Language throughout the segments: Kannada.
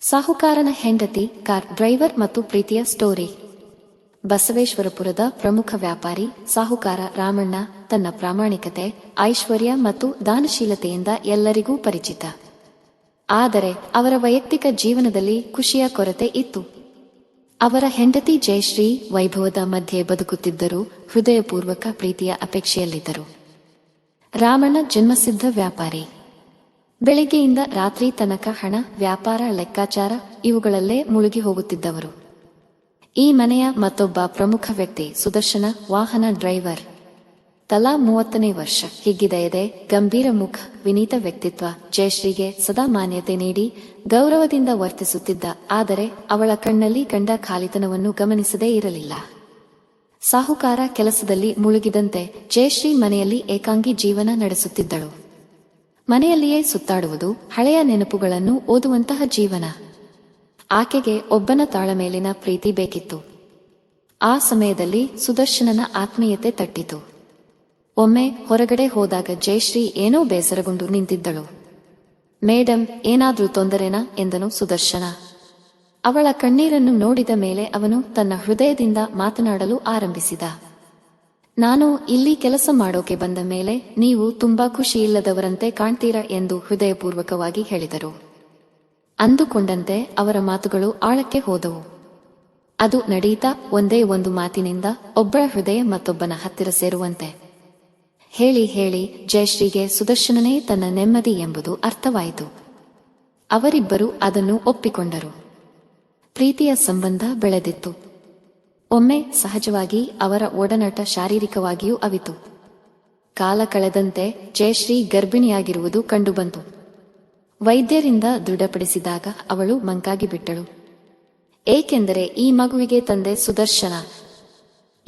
ಸಾಹುಕಾರನ ಹೆಂಡತಿ ಕಾರ್ ಡ್ರೈವರ್ ಮತ್ತು ಪ್ರೀತಿಯ ಸ್ಟೋರಿ. ಬಸವೇಶ್ವರಪುರದ ಪ್ರಮುಖ ವ್ಯಾಪಾರಿ ಸಾಹುಕಾರ ರಾಮಣ್ಣ ತನ್ನ ಪ್ರಾಮಾಣಿಕತೆ, ಐಶ್ವರ್ಯ ಮತ್ತು ದಾನಶೀಲತೆಯಿಂದ ಎಲ್ಲರಿಗೂ ಪರಿಚಿತ. ಆದರೆ ಅವರ ವೈಯಕ್ತಿಕ ಜೀವನದಲ್ಲಿ ಖುಷಿಯ ಕೊರತೆ ಇತ್ತು. ಅವರ ಹೆಂಡತಿ ಜಯಶ್ರೀ ವೈಭವದ ಮಧ್ಯೆ ಬದುಕುತ್ತಿದ್ದರೂ ಹೃದಯಪೂರ್ವಕ ಪ್ರೀತಿಯ ಅಪೇಕ್ಷೆಯಲ್ಲಿದ್ದರು. ರಾಮಣ್ಣ ಜನ್ಮಸಿದ್ಧ ವ್ಯಾಪಾರಿ. ಬೆಳಿಗ್ಗೆಯಿಂದ ರಾತ್ರಿ ತನಕ ಹಣ, ವ್ಯಾಪಾರ, ಲೆಕ್ಕಾಚಾರ ಇವುಗಳಲ್ಲೇ ಮುಳುಗಿ ಹೋಗುತ್ತಿದ್ದವರು. ಈ ಮನೆಯ ಮತ್ತೊಬ್ಬ ಪ್ರಮುಖ ವ್ಯಕ್ತಿ ಸುದರ್ಶನ, ವಾಹನ ಡ್ರೈವರ್. ತಲಾ ಮೂವತ್ತನೇ ವರ್ಷ. ಹಿಗ್ಗಿದಯದೆ ಗಂಭೀರ ಮುಖ, ವಿನೀತ ವ್ಯಕ್ತಿತ್ವ, ಜಯಶ್ರೀಗೆ ಸದಾ ಮಾನ್ಯತೆ ನೀಡಿ ಗೌರವದಿಂದ ವರ್ತಿಸುತ್ತಿದ್ದ, ಆದರೆ ಅವಳ ಕಣ್ಣಲ್ಲಿ ಕಂಡ ಖಾಲಿತನವನ್ನು ಗಮನಿಸದೇ ಇರಲಿಲ್ಲ. ಸಾಹುಕಾರ ಕೆಲಸದಲ್ಲಿ ಮುಳುಗಿದಂತೆ ಜಯಶ್ರೀ ಮನೆಯಲ್ಲಿ ಏಕಾಂಗಿ ಜೀವನ ನಡೆಸುತ್ತಿದ್ದಳು. ಮನೆಯಲ್ಲಿಯೇ ಸುತ್ತಾಡುವುದು ಹಳೆಯ ನೆನಪುಗಳನ್ನು ಓದುವಂತಹ ಜೀವನ. ಆಕೆಗೆ ಒಬ್ಬನ ತಾಳಮೇಲಿನ ಪ್ರೀತಿ ಬೇಕಿತ್ತು. ಆ ಸಮಯದಲ್ಲಿ ಸುದರ್ಶನನ ಆತ್ಮೀಯತೆ ತಟ್ಟಿತು. ಒಮ್ಮೆ ಹೊರಗಡೆ ಹೋದಾಗ ಜಯಶ್ರೀ ಏನೋ ಬೇಸರಗೊಂಡು ನಿಂತಿದ್ದಳು. ಮೇಡಮ್ ಏನಾದ್ರೂ ತೊಂದರೆನಾ? ಎಂದನು ಸುದರ್ಶನ. ಅವಳ ಕಣ್ಣೀರನ್ನು ನೋಡಿದ ಮೇಲೆ ಅವನು ತನ್ನ ಹೃದಯದಿಂದ ಮಾತನಾಡಲು ಆರಂಭಿಸಿದ. ನಾನು ಇಲ್ಲಿ ಕೆಲಸ ಮಾಡೋಕೆ ಬಂದ ಮೇಲೆ ನೀವು ತುಂಬಾ ಖುಷಿ ಇಲ್ಲದವರಂತೆ ಕಾಣ್ತೀರಾ ಎಂದು ಹೃದಯಪೂರ್ವಕವಾಗಿ ಹೇಳಿದರು. ಅಂದುಕೊಂಡಂತೆ ಅವರ ಮಾತುಗಳು ಆಳಕ್ಕೆ ಹೋದವು. ಅದು ನಡೀತಾ ಒಂದೇ ಒಂದು ಮಾತಿನಿಂದ ಒಬ್ಬಳ ಹೃದಯ ಮತ್ತೊಬ್ಬನ ಹತ್ತಿರ ಸೇರುವಂತೆ. ಹೇಳಿ ಹೇಳಿ ಜಯಶ್ರೀಗೆ ಸುದರ್ಶನನೇ ತನ್ನ ನೆಮ್ಮದಿ ಎಂಬುದು ಅರ್ಥವಾಯಿತು. ಅವರಿಬ್ಬರು ಅದನ್ನು ಒಪ್ಪಿಕೊಂಡರು. ಪ್ರೀತಿಯ ಸಂಬಂಧ ಬೆಳೆದಿತ್ತು. ಒಮ್ಮೆ ಸಹಜವಾಗಿ ಅವರ ಒಡನಾಟ ಶಾರೀರಿಕವಾಗಿಯೂ ಅವಿತು. ಕಾಲ ಕಳೆದಂತೆ ಜಯಶ್ರೀ ಗರ್ಭಿಣಿಯಾಗಿರುವುದು ಕಂಡುಬಂತು. ವೈದ್ಯರಿಂದ ದೃಢಪಡಿಸಿದಾಗ ಅವಳು ಮಂಕಾಗಿ ಬಿಟ್ಟಳು ಏಕೆಂದರೆ ಈ ಮಗುವಿಗೆ ತಂದೆ ಸುದರ್ಶನ.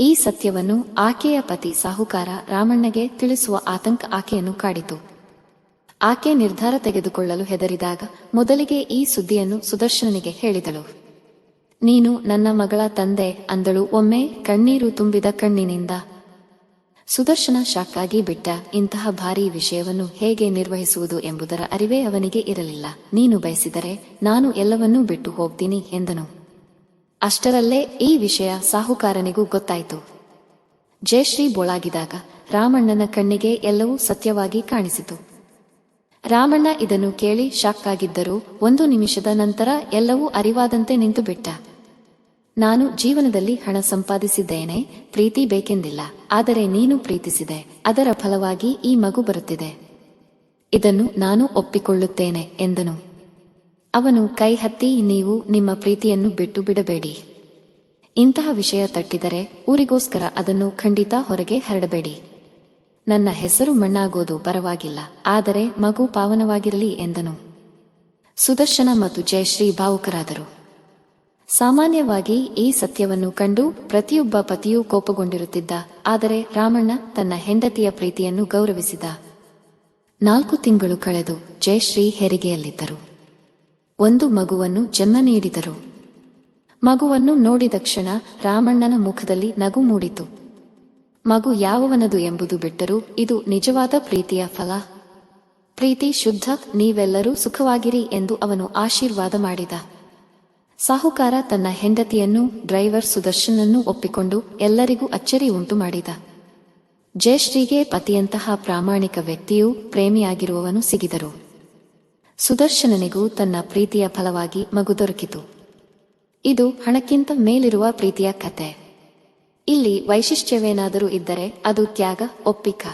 ಈ ಸತ್ಯವನ್ನು ಆಕೆಯ ಪತಿ ಸಾಹುಕಾರ ರಾಮಣ್ಣಗೆ ತಿಳಿಸುವ ಆತಂಕ ಆಕೆಯನ್ನು ಕಾಡಿತು. ಆಕೆ ನಿರ್ಧಾರ ತೆಗೆದುಕೊಳ್ಳಲು ಹೆದರಿದಾಗ ಮೊದಲಿಗೆ ಈ ಸುದ್ದಿಯನ್ನು ಸುದರ್ಶನನಿಗೆ ಹೇಳಿದಳು. ನೀನು ನನ್ನ ಮಗಳ ತಂದೆ ಅಂದಳು. ಒಮ್ಮೆ ಕಣ್ಣೀರು ತುಂಬಿದ ಕಣ್ಣಿನಿಂದ. ಸುದರ್ಶನ ಶಾಕಾಗಿ ಬಿಟ್ಟ. ಇಂತಹ ಭಾರೀ ವಿಷಯವನ್ನು ಹೇಗೆ ನಿರ್ವಹಿಸುವುದು ಎಂಬುದರ ಅರಿವೇ ಅವನಿಗೆ ಇರಲಿಲ್ಲ. ನೀನು ಬಯಸಿದರೆ ನಾನು ಎಲ್ಲವನ್ನೂ ಬಿಟ್ಟು ಹೋಗ್ತೀನಿ ಎಂದನು. ಅಷ್ಟರಲ್ಲೇ ಈ ವಿಷಯ ಸಾಹುಕಾರನಿಗೂ ಗೊತ್ತಾಯಿತು. ಜಯಶ್ರೀ ಬೋಳಾಗಿದಾಗ ರಾಮಣ್ಣನ ಕಣ್ಣಿಗೆ ಎಲ್ಲವೂ ಸತ್ಯವಾಗಿ ಕಾಣಿಸಿತು. ರಾಮಣ್ಣ ಇದನ್ನು ಕೇಳಿ ಶಾಕ್ ಆಗಿದ್ದರೂ ಒಂದು ನಿಮಿಷದ ನಂತರ ಎಲ್ಲವೂ ಅರಿವಾದಂತೆ ನಿಂತು ಬಿಟ್ಟ ನಾನು ಜೀವನದಲ್ಲಿ ಹಣ ಸಂಪಾದಿಸಿದ್ದೇನೆ, ಪ್ರೀತಿ ಬೇಕೆಂದಿಲ್ಲ, ಆದರೆ ನೀನು ಪ್ರೀತಿಸಿದೆ, ಅದರ ಫಲವಾಗಿ ಈ ಮಗು ಬರುತ್ತಿದೆ. ಇದನ್ನು ನಾನು ಒಪ್ಪಿಕೊಳ್ಳುತ್ತೇನೆ, ಎಂದನು. ಅವನು ಕೈ ಹತ್ತಿ, ನೀವು ನಿಮ್ಮ ಪ್ರೀತಿಯನ್ನು ಬಿಟ್ಟು ಬಿಡಬೇಡಿ. ಇಂತಹ ವಿಷಯ ತಟ್ಟಿದರೆ ಊರಿಗೋಸ್ಕರ ಅದನ್ನು ಖಂಡಿತ ಹೊರಗೆ ಹರಡಬೇಡಿ. ನನ್ನ ಹೆಸರು ಮಣ್ಣಾಗೋದು ಪರವಾಗಿಲ್ಲ, ಆದರೆ ಮಗು ಪಾವನವಾಗಿರಲಿ, ಎಂದನು. ಸುದರ್ಶನ ಮತ್ತು ಜಯಶ್ರೀ ಭಾವುಕರಾದರು. ಸಾಮಾನ್ಯವಾಗಿ ಈ ಸತ್ಯವನ್ನು ಕಂಡು ಪ್ರತಿಯೊಬ್ಬ ಪತಿಯೂ ಕೋಪಗೊಂಡಿರುತ್ತಿದ್ದ. ಆದರೆ ರಾಮಣ್ಣ ತನ್ನ ಹೆಂಡತಿಯ ಪ್ರೀತಿಯನ್ನು ಗೌರವಿಸಿದ. ನಾಲ್ಕು ತಿಂಗಳು ಕಳೆದು ಜಯಶ್ರೀ ಹೆರಿಗೆಯಲ್ಲಿದ್ದರು. ಒಂದು ಮಗುವನ್ನು ಜನ್ಮ ನೀಡಿದರು. ಮಗುವನ್ನು ನೋಡಿದ ಕ್ಷಣ ರಾಮಣ್ಣನ ಮುಖದಲ್ಲಿ ನಗು ಮೂಡಿತು. ಮಗು ಯಾವವನದು ಎಂಬುದು ಬಿಟ್ಟರೂ ಇದು ನಿಜವಾದ ಪ್ರೀತಿಯ ಫಲ. ಪ್ರೀತಿ ಶುದ್ಧ, ನೀವೆಲ್ಲರೂ ಸುಖವಾಗಿರಿ ಎಂದು ಅವನು ಆಶೀರ್ವಾದ ಮಾಡಿದ. ಸಾಹುಕಾರ ತನ್ನ ಹೆಂಡತಿಯನ್ನು, ಡ್ರೈವರ್ ಸುದರ್ಶನನ್ನು ಒಪ್ಪಿಕೊಂಡು ಎಲ್ಲರಿಗೂ ಅಚ್ಚರಿ ಉಂಟು ಮಾಡಿದ. ಜಯಶ್ರೀಗೆ ಪತಿಯಂತಹ ಪ್ರಾಮಾಣಿಕ ವ್ಯಕ್ತಿಯೂ ಪ್ರೇಮಿಯಾಗಿರುವವನು ಸಿಗಿದರು. ಸುದರ್ಶನನಿಗೂ ತನ್ನ ಪ್ರೀತಿಯ ಫಲವಾಗಿ ಮಗು ದೊರಕಿತು. ಇದು ಹಣಕ್ಕಿಂತ ಮೇಲಿರುವ ಪ್ರೀತಿಯ ಕತೆ. ಇಲ್ಲಿ ವೈಶಿಷ್ಟ್ಯವೇನಾದರೂ ಇದ್ದರೆ ಅದು ತ್ಯಾಗ, ಒಪ್ಪಿಕ.